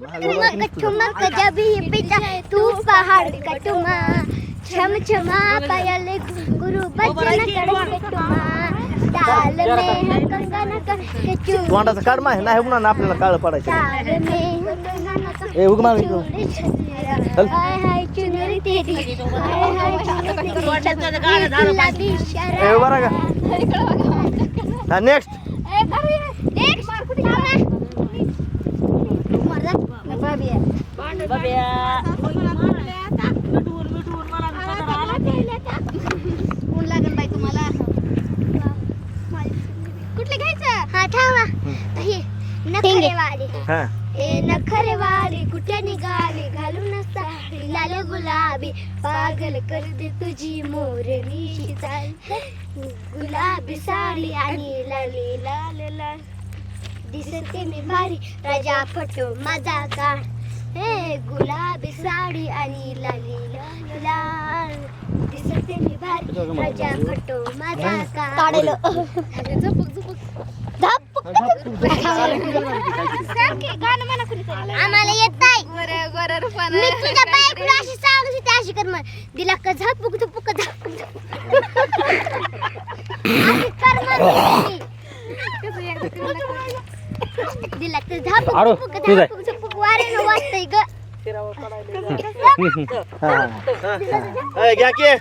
ठुमक ठुमक जब ही पिता तू पहाड़ कटुमा छम छमा पायल गुरु बचन कर कटुमा ताल में कंगन कर के चूड़ी तोंडाचं काढ माहे नाही पुन्हा ना आपल्याला काळ पडायचं. ए उग. चूड़ी छतिया। हाय हाय चुनरी तेरी। हाय हाय चुनरी तेरी। गुलाबी ए राहा का नेक्स्ट ए करूया एक मार कुठे मार जा बाबी ऊन लागेल बाई तुम्हाला. कुठले घ्यायचं? हा थांबा हे नखरेवाली हा. ए नखरेवाली कुठे निघाली? घालून साडी लाल गुलाबी पागल कर दे तुझी मोरणी चाल. गुलाबी साडी आणि लाली लाल लाल. दिसते मी भारी. राजा फटो माझा काढ हे गुलाबी साडी आणि लाली लाल. लाल दिसते मी भारी. राजा फटो माझा काढ आम्हाला येत नाही. अशी सांगत होते अशी कर मग दिला का झपक झपक झपक अशी कर मग दिला तर झपक आरो, झपक तू जाय. झपक झपक वाऱ्यानं वाजतंय ग. हा घ्या की.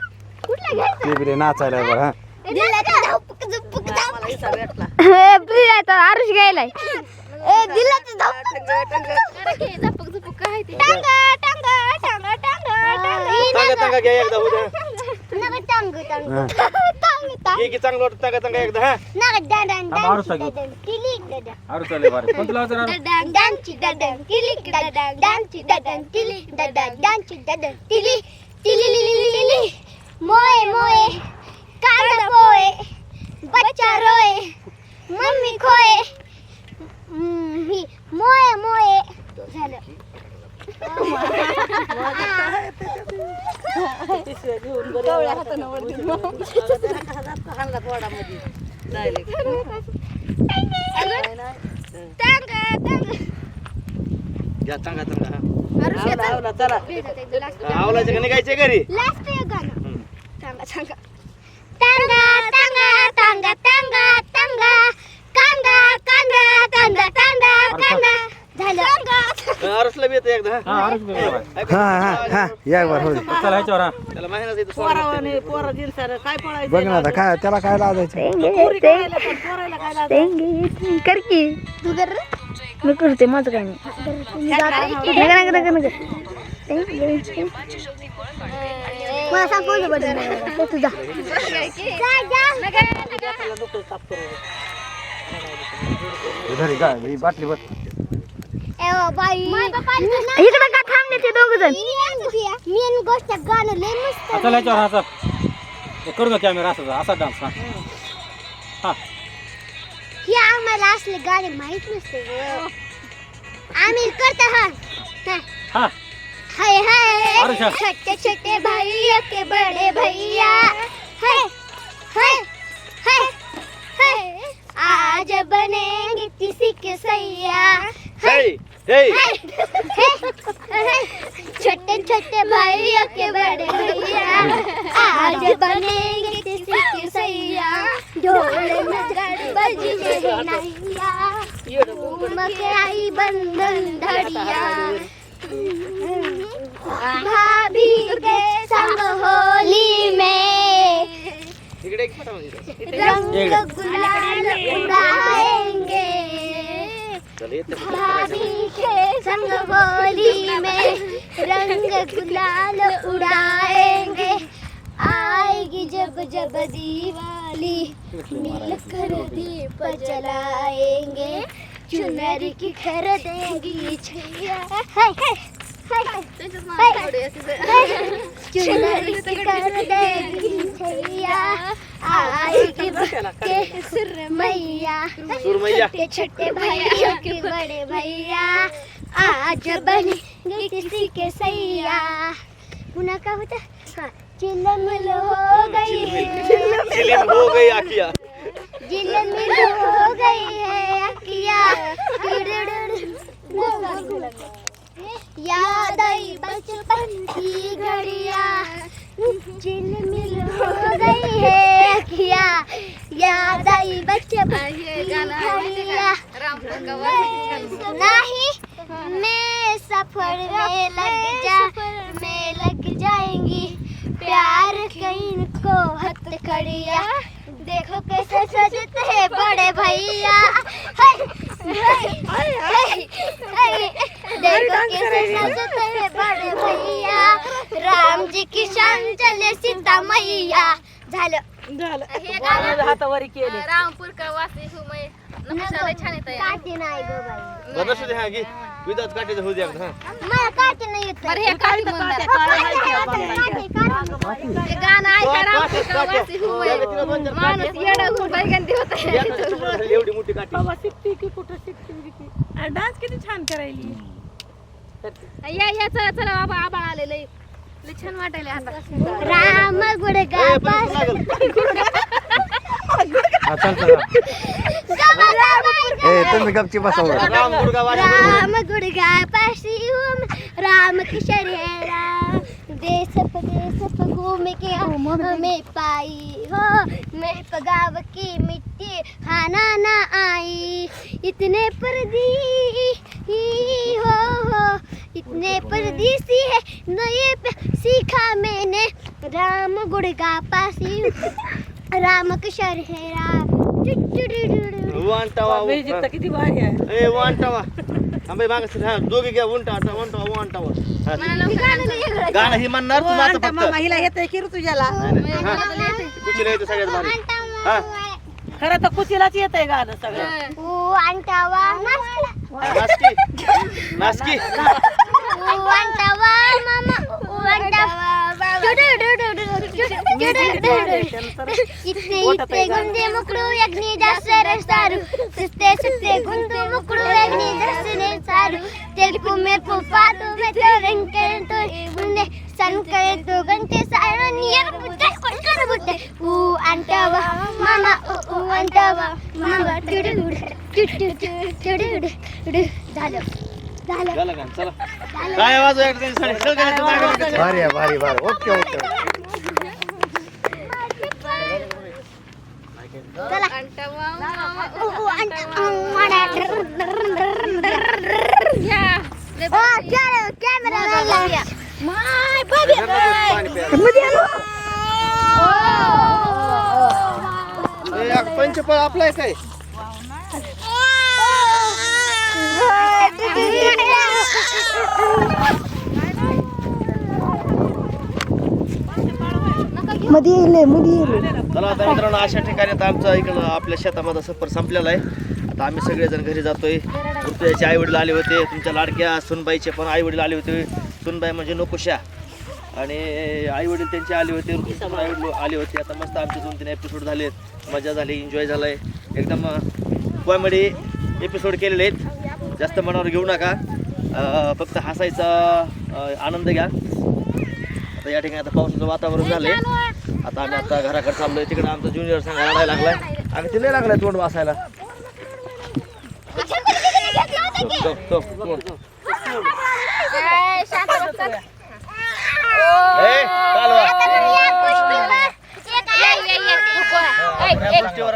कुठला घ्यायचा? ते बिरे नाचायला बघ. हा दिला तर झपक झपक झपक आरुष गेलाय ए दिला तर झपक झपक झपक काय ते? टांगा टांगा टांगा टांगा तांगा तांगा घ्या एकदा उद्या. नका टांग टांग. टांग टांग. ये की चांगलं वाटतं तांगा तांगा एकदा हा. नका डडन थांब, आरुष टाक. डडन किली डडन अरे चालेल बरं कोणतं लावायचं ना डडन डांची डडन किली डडन डांची डडन किली डडन डांची डडन तिली तिली लिली लिली लिली मोए मोए कांदा पोए बच्चा रोए मम्मी खोए ही मोए मोए झालं टांगा टांगा घ्या चांगा चांगा हा. आवलायचं का निघायचं घरी? लास्ट एक गाणं. टांगा टांगा टांगा टांगा टांगा टांगा कांदा कांदा कांदा कांदा कांदा झालं. अरसला बी येतं एकदा हा. हा हा या बरं हो. त्याला माहिती नाही पोरावाने पोरं जिन्सानं काय पळायचं बघ ना आता काय त्याला काय लावायचं पुरी करायला पण पोरायला काय लाजायचं? कर की. तू कर रे. मी करते माझं काय नाही. नका मला सांग तुझा का ही बाटली बघ. इकडं का थांबले ते दोघ जण? मी आणि गोष्ट गाणं लय मस्त. चला याच्यावर हा चल करू का कॅमेरा असा असा डान्स हा हा. हे आम्हाला असले गाणे माहीत नसते ग. आम्ही करतो हा. हा. हा. हाय हाय. छोटे छोटे भैया के बड़े भैया. हाय हाय हाय हाय. आज बनेंगे किसी के सैया. हे हे छोटे छोटे भैया के बड़े भैया आज बनेंगे किसी के सैया। ढोल नज़र बजी है नैया घूम के आई बंधन धड़िया। भाभी के संग होली में. रंग गुलाल येते भाभी के संग होली में रंग गुलाल उड़ाएँगे। आएगी जब जब दिवाली मिलकर दीप जलाएँगे। चुनरी की खरीदेंगी छैया हाय हाय हाय हाय चुनर की खरीदेंगी छैया आएगी के सुर मैया सुरमैया। छोटे छोटे भैया के बड़े भैया आज बनेंगे किसी के सैया पुन्हा काय होता हाँ चिलमिल हो गई है चिलीन हो गई आखिया। चिलमिल हो गई है अकिया याद आई बचपन की घड़िया। झिलमिल हो गई है अखिया। याद आई बचपन की घड़िया। नहीं मैं सफ़र में लग जा में लग जाएँगी। प्यार कहीं को हथकड़िया देखो कैसे सजते हैं बड़े भैया। हैं भैया राम जी की शान चले सीता मैया झालं. झालं हातावरी केले. रामपूर का वासी हूँ मैं नकाशाला छान येत काठी नाही गो बाई. बरं. असू दे हा घे. विदाउट काटेचं होऊ द्या हा. मला काठी नाही येत. बरं हे काठी म्हणतात. काठी, काठी. ते गाणं ऐका का काठी. वासी हूँ चार माणूस काठी. येडं होऊन बैगंती होत एखाद्या चिपळूण झाली एवढी मोठी काठी. बाबा शिकते की कुठं शिकते की डान्स किती छान करायली. या या चला चला बाबा आबाळ आलेलं आहे. लय छान वाटायला आता. राम गुडगा ए, पण लागल. हा चल चल ए तुम्ही गपची बसावं राम दुर्गा राम गुडगा पासी हूँ राम किशोर है राम देश प्रदेश घूम के हमें पाई हो मैं पगाव की मिट्टी खाना ना आई. इतने परदी हो. हो इतने परदेसी है नए सीखा मैंने. राम गुड़गा पासी राम किशोर है राम. वांटावा म्युझिक तर किती भारी आहे. ए वांटावा आंबे मागं हा दोघे घ्या उंटा वांटावा वांटावा हा, गाणं ही म्हणणार आता मामा हिला की तुझ्याला हा. कुचीला येतं सगळ्यात भारी. हा. खरं तर कुचीलाच येत आहे गाणं सगळं. ओ अंटावा नासकी नासकी झालं झालं चला काय आवाज मागे भारी आहे भारी भारी ओके ओके माय पाणी प्यायला ए, या पंचफळ आपलं आहे काय मध्ये येले मध्ये येले चला आता मित्रांनो अशा ठिकाणी आता आमचा इकडं आपल्या शेतामध्ये सफर संपलेला आहे. आता आम्ही सगळेजण घरी जातोय. ऋतुयाचे आई वडील आले होते तुमच्या लाडक्या सुनबाईचे पण आई वडील आले होते. सुनबाई म्हणजे नकोशा. आणि आई वडील त्यांचे आले होते पण आई वडील आले होते. आता मस्त आमचे दोन तीन एपिसोड झालेत. मजा झाली एन्जॉय झालाय. एकदम कॉमेडी एपिसोड केलेले आहेत. जास्त मनावर घेऊ नका. फक्त हसायचा आनंद घ्या. आता या ठिकाणी आता पावसाचं वातावरण झालं आहे आता आम्ही आता घराकडे चाललोय तिकडे आमचा ज्युनियर संघ रडायला लागलाय आणि तिला लागलाय तोंड वासायला कालवा. या गोष्टीवर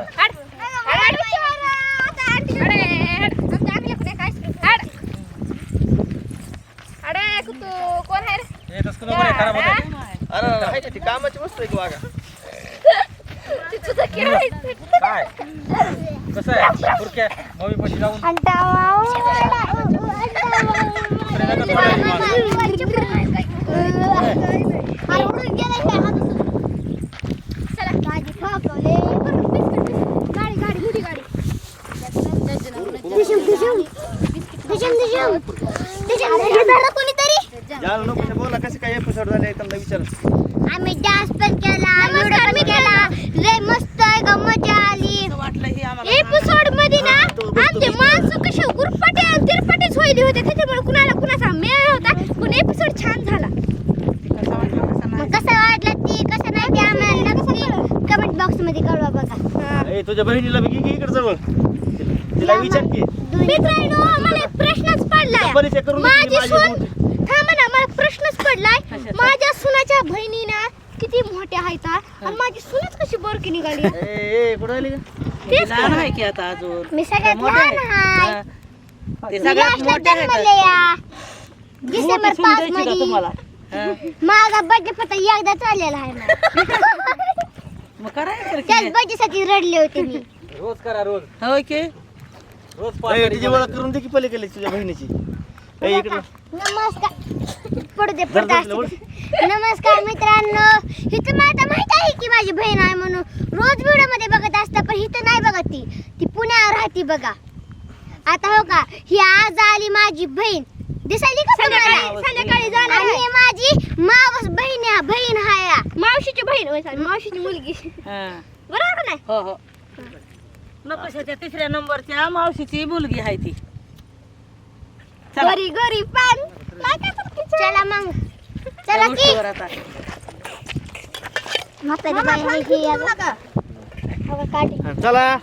अरे कुतू कोण आहे रे येतच कुठं बरं खराब होते अरे अरे, आहे का ती कामाची वस्तू आहे की वागा काय? कसं आहे? पुरक्या मम्मी पशी जाऊन? कोणीतरी जाल नको बोला कसे काय एपिसोड झाले त्यांना विचार. आम्ही डान्स पण केला व्हिडिओ पण केला. लय मस्त आहे ग मजा आली. वाटलं ही आम्हाला. एपिसोडमध्ये ना आमचे माणसं कसे गुरफटे आणि तिरपटेच होईल होते त्याच्यामुळे कुणाला कुणाचा मेळ होता पण एपिसोड छान झाला. कसं वाटलं कसं मग कसं वाटलं ती कसं नाही ते आम्हाला नक्की कमेंट बॉक्समध्ये कळवा बघा. ए तुझ्या बहिणीला बी घे की इकडे जवळ. तिला विचार की. मित्रांनो मला एक प्रश्नच माझी माझी सून मोठी. थांबा ना मला प्रश्नच पडलाय. माझ्या सुनाच्या बहिणी ना किती मोठ्या आहेत हा? आणि माझी सुनच कशी बरकी निघाली? ए, ए, कुठं आली का तेच लहान आहे की आता अजून? मी सगळ्यात मोठे लहान आहे. आहे ते मी सगळ्यात लास्टला मोठे आहेत. जन्मले या. डिसेंबर सून पाच द्यायची का मध्ये तुम्हाला? हं. माझा बर्थडे फक्त एकदा चाललेला आहे ना. मग करायचं की त्याच नाही? बर्थडे साठी रडले होते मी. रोज करा रोज. होय की? रोज तिची ओळख करून दे की पलीकडे तुझ्या बहिणीची. ए, इकडं नमस्कार. पडू दे जरा पडदा जरा असते. नमस्कार मित्रांनो. हिचं मला आता माहीत आहे की माझी बहीण आहे म्हणून. रोज व्हिडिओमध्ये बघत असता पण हिथं नाही बघत ती. ती पुण्यावर राहते बघा. आता हो का ही आज आली माझी बहीण. दिसायली का तुम्हाला? संध्याकाळी जाणार आणि ही माझी मावस बहीण आहे बहीण हाया. मावशीची बहीण होय, sorry, मावशीची मुलगी. हं. बरोबर का नाही? हो हो. नकोशाच्या तिसऱ्या नंबरच्या मावशीची मुलगी आहे ती. चला. गरी गरी पान चला मग. त्या चला की. गोष्टीवर आता. म्हातारी बाई ही. हो काढी. हा, चला.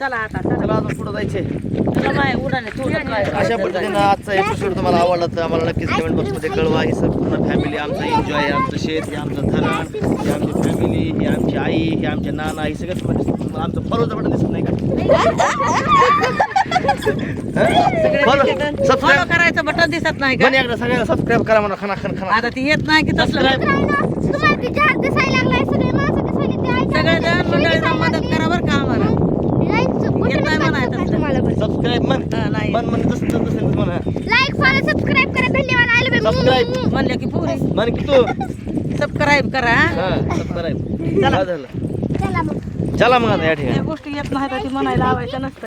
चला आता चला. चला अजून पुढे जायचे चला माय उडाने तू अशा पद्धतीनं आजचा एपिसोड तुम्हाला आवडला तर आम्हाला नक्कीच कमेंट बॉक्समध्ये कळवा. ही संपूर्ण फॅमिली आमचा एन्जॉय आहे आमचं शेत हे आमचं धरण ही आमची फॅमिली ही आमची आई ही आमचे नाना ही सगळं तुम्हाला दिसतं. तुम्हाला आमचं फॉलोचं बटन दिसत नाही का? फॉलो करायचं बटन दिसत नाही का? सगळ्याला सबस्क्राईब करा म्हणा खाना खाना खाना आता ती येत नाही की तसलं. सबस्क्राईब बी सगळे जण मंडळीला मदत करा बरं का आम्हाला. येत नाही म्हणायचं. सबस्क्राईब म्हण. हा, नाही म्हण म्हण तसं तसं तसं म्हणा. लाईक फॉलो सबस्क्राईब करा. धन्यवाद. आले बाई. सबस्क्राईब म्हणलं की पुरी. म्हण की तू. सबस्क्राईब करा. हा सबस्क्राईब चला. झालं. चला मग. चला मग आता या ठिकाणी. गोष्टी येत नाही तर ती म्हणायला लावायचं नसतं